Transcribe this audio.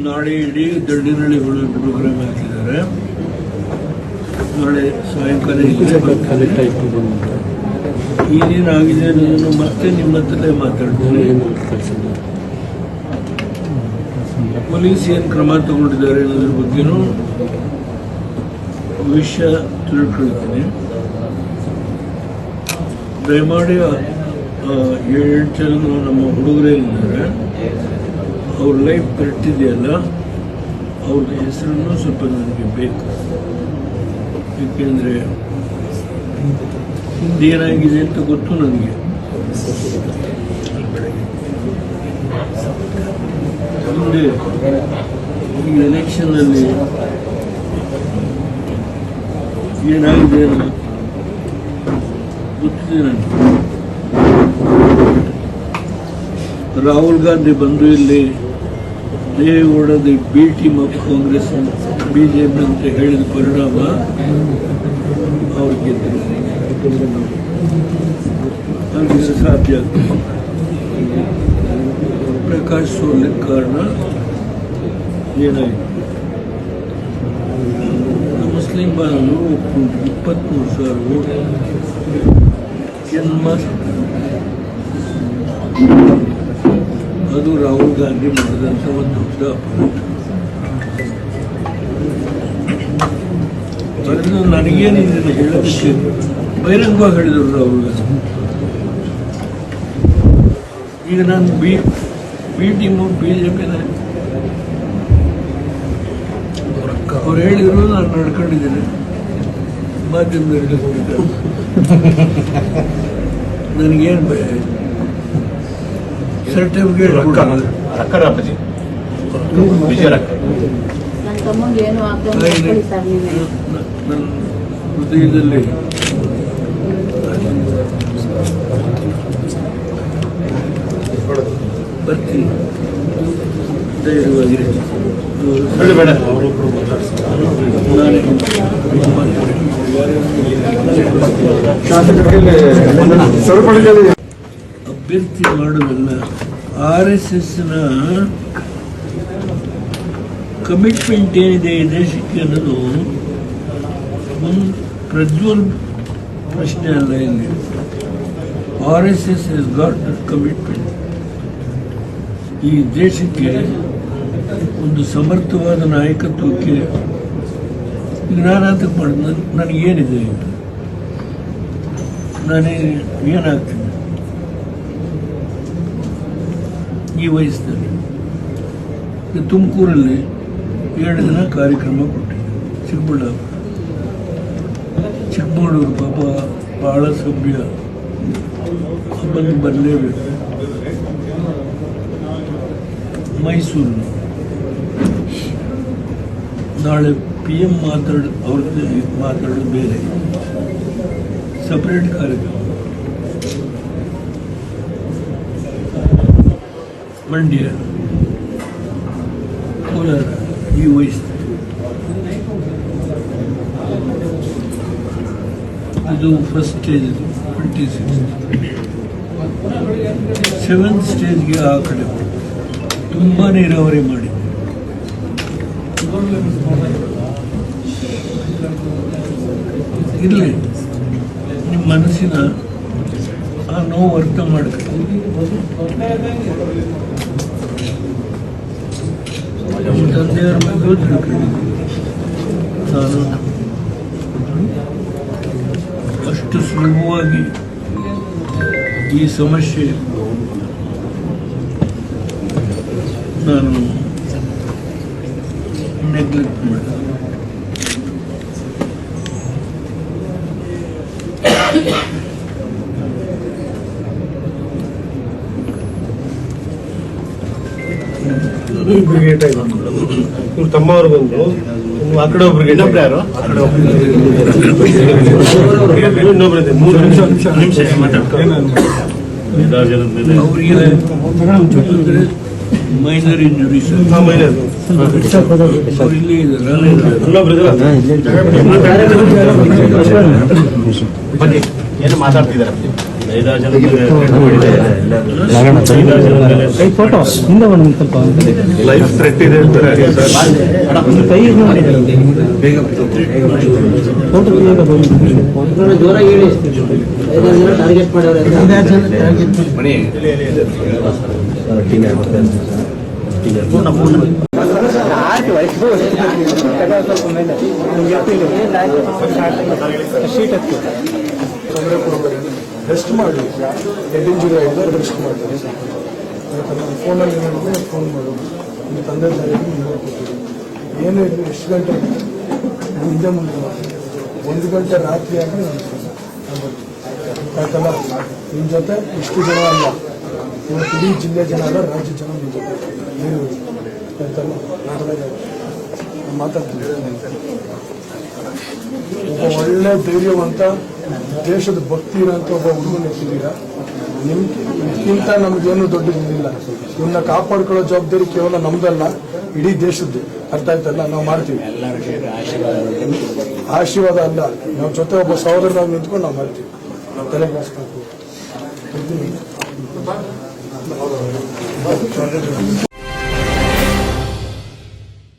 ನಾಳೆ ಇಡೀ ದಡ್ಡಿನಳ್ಳಿ ಹೋಳಿ ಪ್ರೋಗ್ರಾಮ್ ಹಾಕಿದ್ದಾರೆ ನಾಳೆ ಸಾಯಂಕಾಲ ಇಲ್ಲೇ ಏನೇನಾಗಿದೆ ಅನ್ನೋದನ್ನು ಮತ್ತೆ ನಿಮ್ಮ ಹತ್ರಲೇ ಮಾತಾಡ್ತೀನಿ ಪೊಲೀಸ್ ಏನು ಕ್ರಮ ತಗೊಂಡಿದ್ದಾರೆ ಅನ್ನೋದ್ರ ಬಗ್ಗೆನೂ ವಿಷಯ ತಿಳ್ಕೊಳ್ತೀನಿ ದಯಮಾಡಿ ಏಳು ಜನ ನಮ್ಮ ಹುಡುಗರೇನಿದ್ದಾರೆ ಅವ್ರ ಲೈಫ್ ಕರೆಕ್ಟ್ ಇದೆಯಲ್ಲ? ಅವ್ರ ಹೆಸರನ್ನು ಸ್ವಲ್ಪ ನನಗೆ ಬೇಕು. ಏಕೆಂದರೆ ಹಿಂದೆ ಏನಾಗಿದೆ ಅಂತ ಗೊತ್ತು ನನಗೆ. ಮುಂದೆ ಈ ಎಲೆಕ್ಷನ್ನಲ್ಲಿ ಏನಾಗಿದೆ ಗೊತ್ತಿದೆ ನನಗೆ. ರಾಹುಲ್ ಗಾಂಧಿ ಬಂದು ಇಲ್ಲಿ Deve Gowda B team of Congress P ಅಂತ ಹೇಳಿದ ಪರಿಣಾಮ ಅವ್ರು ಗೆದ್ದರು ಅವ್ರಿಗೆ ಸಾಧ್ಯ ಪ್ರಕಾಶ್ ಸೋಲಿಗೆ ಕಾರಣ ಏನಾಯಿತು? ಮುಸ್ಲಿಂ ಬಾಂಧವರು ಒಪ್ಪಿಕೊಂಡು ಇಪ್ಪತ್ತ್ಮೂರು ಸಾವಿರ ಓಟ್ ಜನ್ಮ ಅದು ರಾಹುಲ್ ಗಾಂಧಿ ಮಾಡಿದಂಥ ಒಂದು ದೊಡ್ಡ ಅಪರಾಧ. ಅದನ್ನು ನನಗೇನು ಇದನ್ನು ಹೇಳೋದಕ್ಕೆ ಬಹಿರಂಗವಾಗಿ ಹೇಳಿದರು ರಾಹುಲ್ ಗಾಂಧಿ. ಈಗ ನಾನು B B team B J ಪಿನ ಅವ್ರು ಹೇಳಿದ್ರು, ನಾನು ನಡ್ಕೊಂಡಿದ್ದೀನಿ. ಮಾಧ್ಯಮದಲ್ಲಿ ನನಗೇನು ಭಯ ಸರ್ಟಿಫಿಕೇಟ್ ರಕ್ಕರ ಅಪ್ಪಾಜಿ ವಿಜಯ ರಕ್ಕ. ನನ್ನ ಹೃದಯದಲ್ಲಿ ಬರ್ತೀನಿ. ಧೈರ್ಯವಾಗಿರಿ ಹೇಳಿ ಬೇಡ. ನಾನೇ ಅಭ್ಯರ್ಥಿ ಮಾಡೋದಲ್ಲ ಆರ್ ಎಸ್ ಎಸ್ನ ಕಮಿಟ್ಮೆಂಟ್ ಏನಿದೆ ಈ ದೇಶಕ್ಕೆ ಅನ್ನೋದು ಒಂದು ಪ್ರಜ್ವಲ್ ಪ್ರಶ್ನೆ ಅಲ್ಲ ಇಲ್ಲಿ. R S S S got commitment ಈ ದೇಶಕ್ಕೆ ಒಂದು ಸಮರ್ಥವಾದ ನಾಯಕತ್ವಕ್ಕೆ ಈಗ ನಾನು ಮಾಡಿದ ನನಗೇನಿದೆ ಈಗ ನಾನೇ ಏನಾಗ್ತೀನಿ? ಈ ಈಗ ತುಮಕೂರಲ್ಲಿ ಎರಡು ದಿನ ಕಾರ್ಯಕ್ರಮ ಕೊಟ್ಟಿದ್ದೆ. ಚಿಕ್ಕಬಳ್ಳಾಪುರ. ಚಿಕ್ಕಮಗಳೂರು ಪಾಪ ಬಹಳ ಸಭ್ಯ. ಹಬ್ಬಕ್ಕೆ ಬರಲೇಬೇಕು. ಮೈಸೂರು ನಾಳೆ ಪಿ ಎಂ ಮಾತಾಡ ಅವ್ರದ್ದು ಮಾತಾಡೋದು ಬೇರೆ. ಸಪ್ರೇಟ್ ಕಾರ್ಯಕ್ರಮ. ಮಂಡ್ಯ ಕೋಲಾರ ಈ ವಯಸ್ಸು ಇದು ಫಸ್ಟ್ ಸ್ಟೇಜ್ ಇದು ಟ್ವೆಂಟಿ ಸಿಕ್ಸ್ ಸೆವೆಂತ್ ಸ್ಟೇಜ್ಗೆ ಆ ಕಡೆ ತುಂಬ ನೀರಾವರಿ ಮಾಡಿ. ಇರಲಿ. ನಿಮ್ಮ ಮನಸ್ಸಿನ ಆ ನೋವು ಅರ್ಥ ಮಾಡಬೇಕು. ನಮ್ಮ ತಂದೆಯವ್ರ ಬಗ್ಗೆ ತಿಳ್ಕೊಂಡಿದ್ದೀನಿ ನಾನು ಅಷ್ಟು ಸುಲಭವಾಗಿ ಈ ಸಮಸ್ಯೆ ನಾನು ನೆಗ್ಲೆಕ್ಟ್ ಮಾಡಿದೆ ಇವ್ರ ತಮ್ಮವರು ಬಂದು ಇನ್ನು ಆ ಕಡೆ ಒಬ್ರಿಗೆ ಇನ್ನೊಬ್ರು ಯಾರು. ಇನ್ನೊಬ್ರು ಮೂರು ನಿಮಿಷ. ನಿಮಿಷ ಅವರಿಗೆ ಮೈನರ್. ಅವ್ರು ಇನ್ನೊಬ್ರು ಏನು ಮಾತಾಡ್ತಿದ್ದಾರೆ? ಐದಾರು ಜನ ಮೇಲೆ ಐದಾರು ಜನ ಮೇಲೆ ಫೋಟೋ ಹಿಂದೆ ಒಂದು ಸ್ವಲ್ಪ ಲೈಫ್ ಥ್ರೆಟ್ ಇದೆ ಅಂತಾರೆ ಕೈ ಬೇಗ ಫೋಟೋ ಜೋರಾಗಿ ಹೇಳಿ ಐದಾರು ಜನ ಟಾರ್ಗೆಟ್ ಮಾಡವ್ರೆ ಮಣಿ ರೆಸ್ಟ್ ಮಾಡಿ ಹೆಡ್ ಇಂಜುರಿ ಆಗಿದೆ ರೆಸ್ಟ್ ಮಾಡಿ ಫೋನಲ್ಲಿ ಏನಂದರೆ ಫೋನ್ ಮಾಡು. ನಿಮ್ಮ ತಂದೆ ಏನು ಕೊಟ್ಟಿರಿ ಏನೇ ಇರಲಿ, ಎಷ್ಟು ಗಂಟೆ ಮುಂದೆ ಮುಂದೆ. ಒಂದು ಗಂಟೆ ರಾತ್ರಿ ಆದರೆ ಯಾಕಲ್ಲ ನಿಮ್ಮ ಜೊತೆ ಇಷ್ಟು ಜನ ಅಲ್ಲ. ಇವತ್ತು ಇಡೀ ಜಿಲ್ಲೆ ಜನ ಅಲ್ಲ, ರಾಜ್ಯ ಜನ ನಿಮ್ಮ ಜೊತೆ. ಏನು ಆಯ್ತಲ್ಲ ಮಾತಾಡ್ತೀನಿ. ಒಬ್ಬ ಒಳ್ಳೆ ಧೈರ್ಯವಂತ, ದೇಶದ ಭಕ್ತಿ ಇರೋಂಥ ಒಬ್ಬ ಹುಡುಗನ ಎತ್ತಿದ್ದೀರಾ ನಿಮ್ಗಿಂತ ನಮ್ಗೇನು ದೊಡ್ಡದಿಲ್ಲ ಇವನ್ನ ಕಾಪಾಡ್ಕೊಳ್ಳೋ ಜವಾಬ್ದಾರಿ ಕೇವಲ ನಮ್ದಲ್ಲ, ಇಡೀ ದೇಶದ್ದು. ಅರ್ಥ ಆಯ್ತಲ್ಲ? ನಾವು ಮಾಡ್ತೀವಿ. ಆಶೀರ್ವಾದ ಅಲ್ಲ. ನಾವು ಜೊತೆ ಒಬ್ಬ ಸಹೋದರ ನಿಂತ್ಕೊಂಡು ನಾವು ಮಾಡ್ತೀವಿ. ತಲೆ ಹಾಸ್ಬೇಕು